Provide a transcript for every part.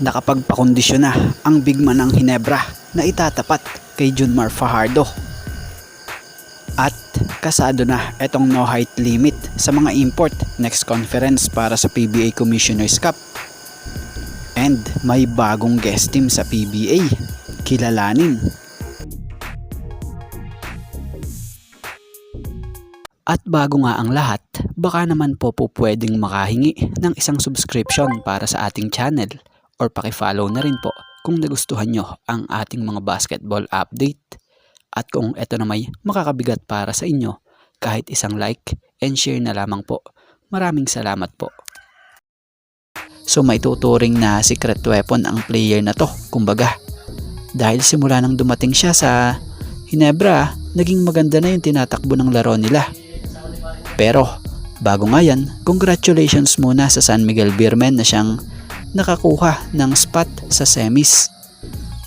nakapagpakondisyon na ang bigman ng Hinebra na itatapat kay Junmar Fajardo. At kasado na itong no height limit sa mga import next conference para sa PBA Commissioner's Cup. And may bagong guest team sa PBA, kilalanin. At bago nga ang lahat, baka naman po po pwedeng makahingi ng isang subscription para sa ating channel or pakifollow na rin po kung nagustuhan nyo ang ating mga basketball update. At kung ito na may makakabigat para sa inyo, kahit isang like and share na lamang po. Maraming salamat po. So may tuturing na secret weapon ang player na to, kumbaga. Dahil simula nang dumating siya sa Hinebra, naging maganda na yung tinatakbo ng laro nila. Pero bago nga yan, congratulations muna sa San Miguel Beermen na siyang nakakuha ng spot sa semis.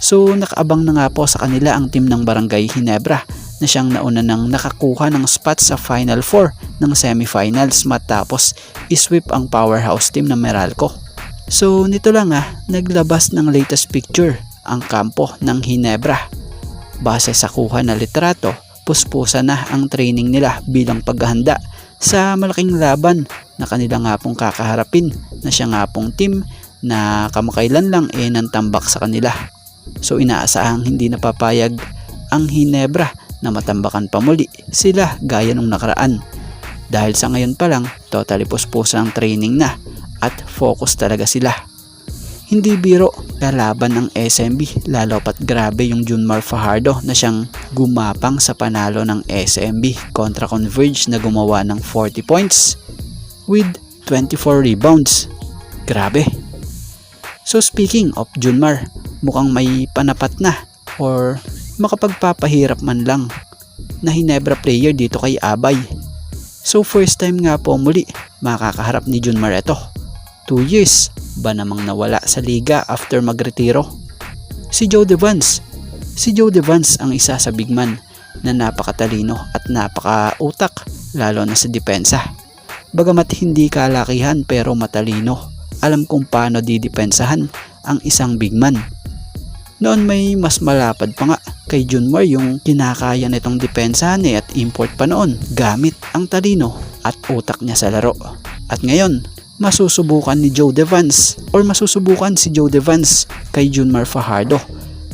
So nakaabang na nga po sa kanila ang team ng Barangay Hinebra na siyang nauna nang nakakuha ng spot sa Final 4 ng semifinals matapos isweep ang powerhouse team ng Meralco. So nito lang ah, naglabas ng latest picture ang kampo ng Hinebra. Base sa kuha na litrato, puspusa na ang training nila bilang paghahanda sa malaking laban na kanila nga pong kakaharapin na siya nga pong team na kamakailan lang eh nantambak sa kanila. So inaasahang hindi napapayag ang Hinebra na matambakan pa muli sila gaya nung nakaraan. Dahil sa ngayon pa lang, totally puspusa ang training na at focus talaga sila. Hindi biro kalaban ng SMB lalo pat grabe yung Junmar Fajardo na siyang gumapang sa panalo ng SMB kontra Converge na gumawa ng 40 points with 24 rebounds. Grabe. So speaking of Junmar, mukhang may panapat na or makapagpapahirap man lang na Hinebra player dito kay Abay. So first time nga po muli makakaharap ni Junmar ito. 2 years ba namang nawala sa liga after magretiro? Si Joe Devans. Si Joe Devans ang isa sa big man na napakatalino at napakautak lalo na sa depensa. Bagamat hindi kalakihan pero matalino, alam kung paano didepensahan ang isang big man. Noon may mas malapad pa nga kay Junmar yung kinakaya nitong depensahan eh at import pa noon gamit ang talino at utak niya sa laro. At ngayon, masusubukan ni Joe Devans or masusubukan si Joe Devans kay Junmar Fajardo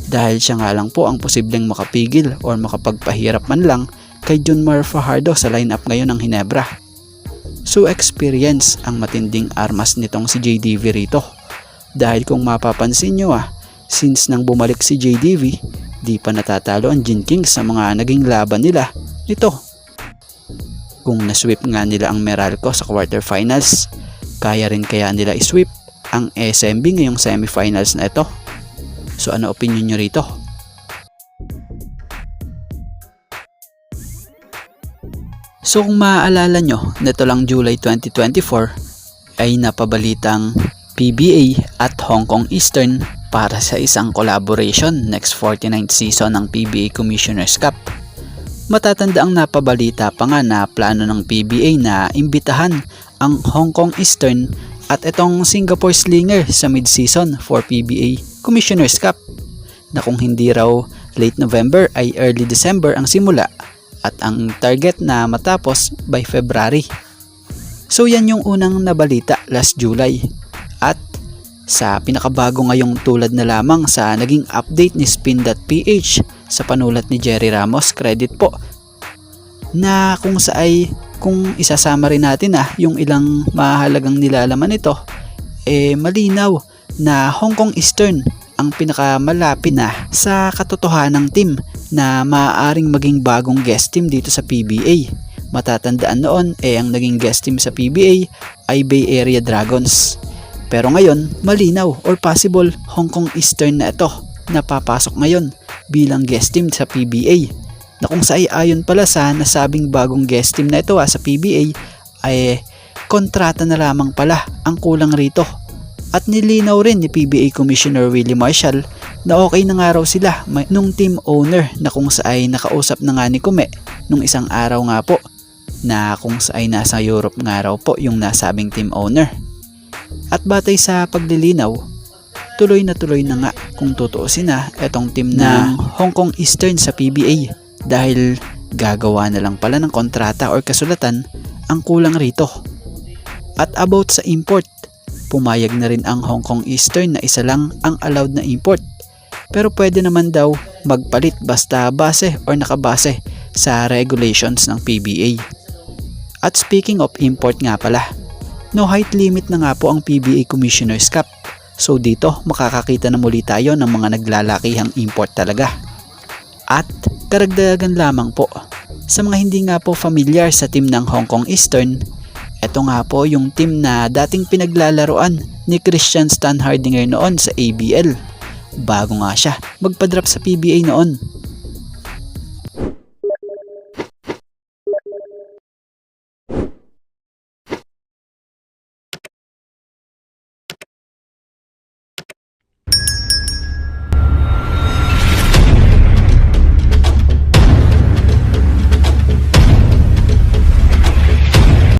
dahil siya nga lang po ang posibleng makapigil or makapagpahirap man lang kay Junmar Fajardo sa lineup ngayon ng Hinebra. So experience ang matinding armas nitong si JDV rito. Dahil kung mapapansin nyo ah, since nang bumalik si JDV, di pa natatalo ang Jin Kings sa mga naging laban nila nito. Kung nasweep nga nila ang Meralco sa quarterfinals, kaya rin kaya nila isweep ang SMB ngayong semifinals na ito. So ano opinion nyo rito? So kung maaalala nyo, nito lang July 2024 ay napabalitang PBA at Hong Kong Eastern para sa isang collaboration next 49th season ng PBA Commissioner's Cup. Matatanda ang napabalita pa nga na plano ng PBA na imbitahan ang Hong Kong Eastern at itong Singapore Slinger sa mid-season for PBA Commissioner's Cup na kung hindi raw late November ay early December ang simula at ang target na matapos by February. So yan yung unang nabalita last July at sa pinakabago ngayong tulad na lamang sa naging update ni Spin.ph sa panulat ni Jerry Ramos, credit po na kung sa ay kung isasama rin natin ah, yung ilang mahalagang nilalaman nito, eh malinaw na Hong Kong Eastern ang pinakamalapit na sa katotohanan ng team na maaaring maging bagong guest team dito sa PBA. Matatandaan noon eh ang naging guest team sa PBA ay Bay Area Dragons. Pero ngayon, malinaw or possible Hong Kong Eastern na ito na papasok ngayon bilang guest team sa PBA na kung sa ayon pala sa nasabing bagong guest team na ito ah, sa PBA ay kontrata na lamang pala ang kulang rito. At nilinaw rin ni PBA Commissioner Willie Marshall na okay na nga raw sila nung team owner na kung sa ay nakausap na nga ni Kume nung isang araw nga po na kung sa ay nasa Europe nga raw po yung nasabing team owner. At batay sa paglilinaw, tuloy na tuloy na nga kung tutuusin na etong team ng Hong Kong Eastern sa PBA dahil gagawa na lang pala ng kontrata or kasulatan ang kulang rito. At about sa import, pumayag na rin ang Hong Kong Eastern na isa lang ang allowed na import. Pero pwede naman daw magpalit basta base or nakabase sa regulations ng PBA. At speaking of import nga pala, no height limit na nga po ang PBA Commissioner's Cup. So dito makakakita na muli tayo ng mga naglalakihang import talaga. At karagdagan lamang po, sa mga hindi nga po familiar sa team ng Hong Kong Eastern, ito nga po yung team na dating pinaglalaroan ni Christian Stan Hardinger noon sa ABL. Bago nga siya magpa-drop sa PBA noon.